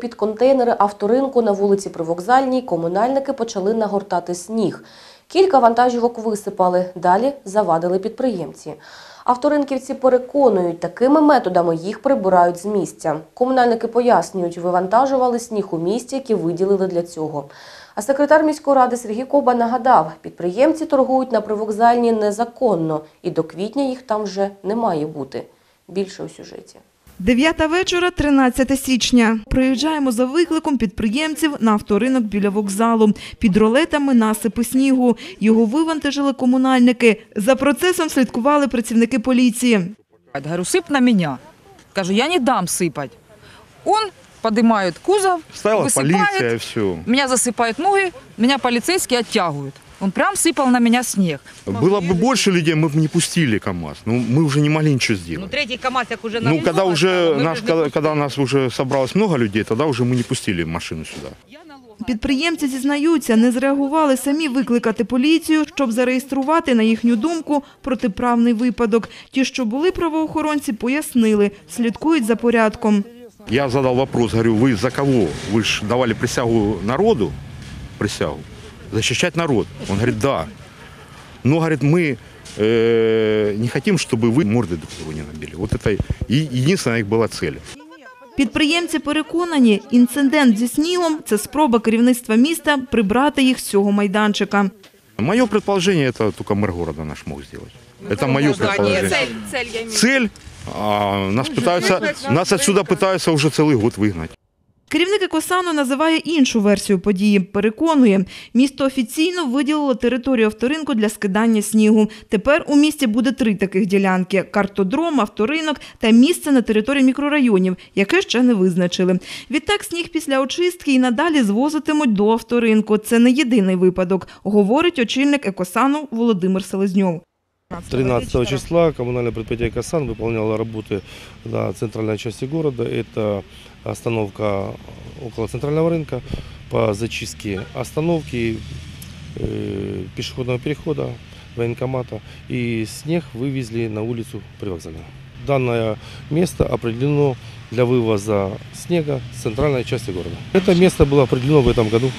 Під контейнери авторинку на вулиці Привокзальній комунальники почали нагортати сніг. Кілька вантажівок висипали, далі завадили підприємці. Авторинківці переконують, такими методами їх прибирають з місця. Комунальники пояснюють, вивантажували сніг у місті, які виділили для цього. А секретар міської ради Сергій Коба нагадав, підприємці торгують на привокзальні незаконно, і до квітня їх там вже не має бути. Більше у сюжеті. Дев'ята вечора, 13 січня. Приїжджаємо за викликом підприємців на авторинок біля вокзалу. Під ролетами насипи снігу. Його вивантажили комунальники. За процесом слідкували працівники поліції. Говорю, сыпь на меня. Скажу, я не дам сыпать. Он поднимает кузов, Стала высыпает, полиция, все. меня засыпают ноги, меня полицейские оттягивают. Он прям сыпал на меня снег. Было бы больше людей, мы бы не пустили КАМАЗ. Ну, мы уже не могли ничего Ну, сделать. третій КАМАЗ, як уже Ну, когда много уже стало, ми нас, вже не когда, пустили. когда нас уже собралось много людей, тогда уже мы не пустили машину сюда. Підприємці зізнаються, не зреагували самі викликати поліцію, щоб зареєструвати, на їхню думку, протиправний випадок. Ті, що були правоохоронці, пояснили, слідкують за порядком. Я задал вопрос, говорю, вы за кого? Вы же давали присягу народу, присягу, защищать народ. Он говорит, да. Но, говорит, мы э, не хотим, чтобы вы морды друг другу не набили. Вот это и единственная их была цель. Підприємці переконані, інцидент зі снігом – це спроба керівництва міста прибрати їх з цього майданчика. Мое предположение, это только мэр города наш мог сделать. Это мое предположение. Цель? А, нас пытаются, нас отсюда пытаются уже целый год выгнать. Керівник Екосану називає іншу версію події. Переконує, місто офіційно виділило територію авторинку для скидання снігу. Тепер у місті буде три таких ділянки: картодром, авторинок та місце на території мікрорайонів, яке ще не визначили. Відтак сніг після очистки і надалі звозитимуть до авторинку. Це не єдиний випадок, говорить очільник Екосану Володимир Селезньов. 13 числа коммунальное предприятие «Касан» выполняло работы на центральной части города. Это остановка около центрального рынка по зачистке остановки, э, пешеходного перехода, военкомата. И снег вывезли на улицу Привокзальную. Данное место определено для вывоза снега с центральной части города. Это место было определено в этом году.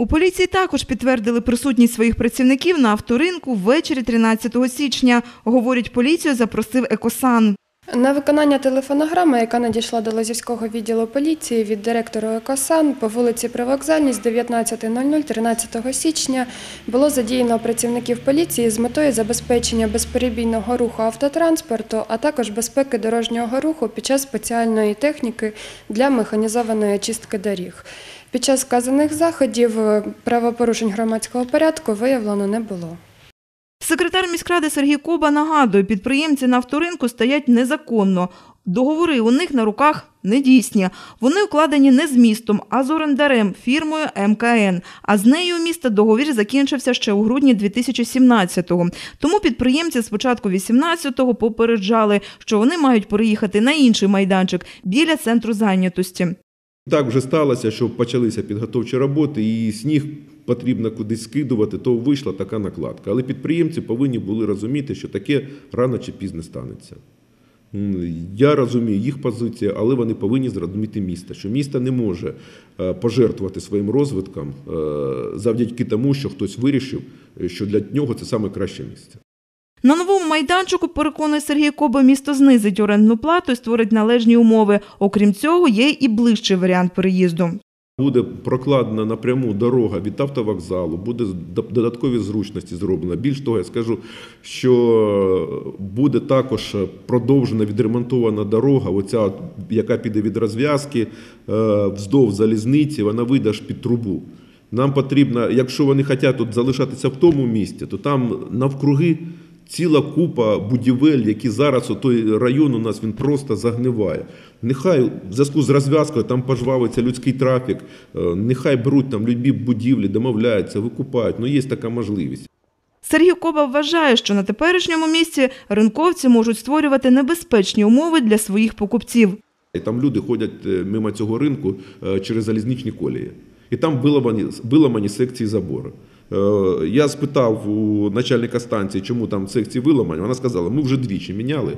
У поліції також підтвердили присутність своїх працівників на авторинку ввечері 13 січня. Говорять, поліцію запросив Екосан. На виконання телефонограми, яка надійшла до Лозівського відділу поліції від директора «Екосан» по вулиці Привокзальній з 19.00 13 січня було задіяно працівників поліції з метою забезпечення безперебійного руху автотранспорту, а також безпеки дорожнього руху під час спеціальної техніки для механізованої очистки доріг. Під час вказаних заходів е, правопорушень громадського порядку виявлено не було. Секретар міськради Сергій Коба нагадує, підприємці на авторинку стоять незаконно. Договори у них на руках недійсні. Вони укладені не з містом, а з орендарем фірмою МКН. А з нею у міста договір закінчився ще у грудні 2017-го. Тому підприємці з початку 18-го попереджали, що вони мають переїхати на інший майданчик біля центру зайнятості. Так вже сталося, що почалися підготовчі роботи, і сніг потрібно кудись скидувати, то вийшла така накладка. Але підприємці повинні були розуміти, що таке рано чи пізно станеться. Я розумію їх позицію, але вони повинні зрозуміти місто, що місто не може е, пожертвувати своїм розвитком е, завдяки тому, що хтось вирішив, е, що для нього це саме краще місце. На новому майданчику, переконує Сергій Коба, місто знизить орендну плату і створить належні умови. Окрім цього, є і ближчий варіант переїзду. Буде прокладена напряму дорога від автовокзалу, буде додаткові зручності зроблено. Більш того, я скажу, що буде також продовжена відремонтована дорога, оця, яка піде від розв'язки е, вздовж залізниці, вона вийде аж під трубу. Нам потрібно, якщо вони хочуть тут залишатися в тому місті, то там навкруги ціла купа будівель, які зараз у той район у нас він просто загниває. Нехай в зв'язку з розв'язкою там пожвавиться людський трафік, е, нехай беруть там любі будівлі, домовляються, викупають. Ну є така можливість. Сергій Коба вважає, що на теперішньому місці ринковці можуть створювати небезпечні умови для своїх покупців. І там люди ходять е, мимо цього ринку е, через залізничні колії. І там виламані, виламані секції забору. Е, Я спитав у начальника станції, чому там секції виламані. Вона сказала, ми вже двічі міняли,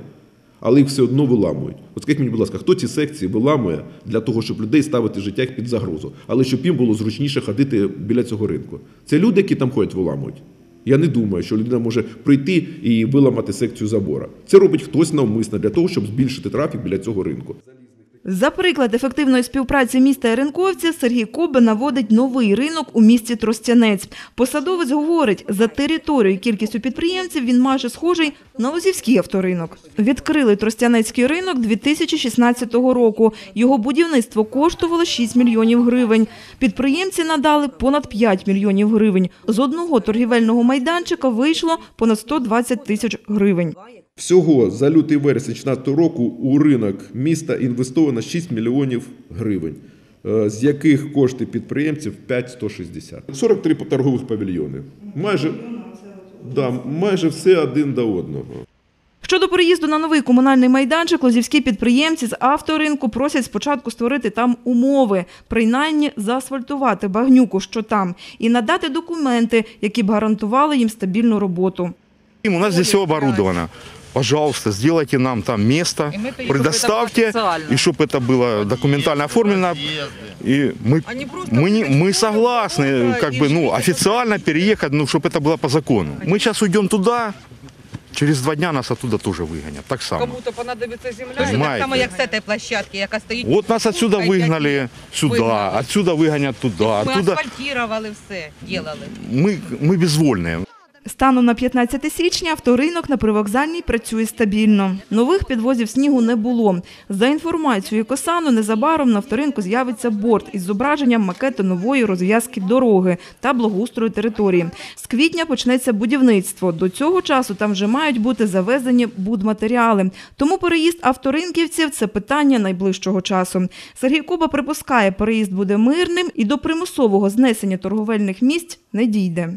але їх все одно виламують. От скажіть мені, будь ласка, хто ці секції виламує для того, щоб людей ставити життя під загрозу, але щоб їм було зручніше ходити біля цього ринку? Це люди, які там ходять, виламують. Я не думаю, що людина може прийти і виламати секцію забора. Це робить хтось навмисно для того, щоб збільшити трафік біля цього ринку. За приклад ефективної співпраці міста і Сергій Коба наводить новий ринок у місті Тростянець. Посадовець говорить, за територією кількістю підприємців він майже схожий на Лозівський авторинок. Відкрили Тростянецький ринок 2016 року. Його будівництво коштувало 6 мільйонів гривень. Підприємці надали понад 5 мільйонів гривень. З одного торгівельного майданчика вийшло понад 120 тисяч гривень. Всього за лютий вересень 2016 року у ринок міста інвестовано 6 мільйонів гривень, е, з яких кошти підприємців 5,160. 43 торгових павільйони. Майже, да, майже все один до одного. Щодо переїзду на новий комунальний майданчик, лозівські підприємці з авторинку просять спочатку створити там умови, принаймні заасфальтувати багнюку, що там, і надати документи, які б гарантували їм стабільну роботу. У нас здесь все оборудовано Пожалуйста, сделайте нам там место, И мы хотим, чтобы предоставьте, это было официально. и чтобы это было документально оформлено. И мы, А не просто мы, не, мы прийти согласны, туда как и бы, ну, жить. официально переехать, ну, чтобы это было по закону. Мы сейчас уйдем туда, через два дня нас оттуда тоже выгонят, так само. Кому-то понадобится земля. Точно. и Маєте. Так само, як з цієї площадки, яка стоїть. Вот нас отсюда Хай выгнали п'ять сюда, Вигнали. отсюда выгонят туда, Ми оттуда. асфальтували все, ділали. Мы, мы безвольные. Станом на 15 січня авторинок на привокзальній працює стабільно. Нових підвозів снігу не було. За інформацією Косану, незабаром на авторинку з'явиться борт із зображенням макету нової розв'язки дороги та благоустрою території. З квітня почнеться будівництво. До цього часу там вже мають бути завезені будматеріали. Тому переїзд авторинківців – це питання найближчого часу. Сергій Куба припускає, переїзд буде мирним і до примусового знесення торговельних місць не дійде.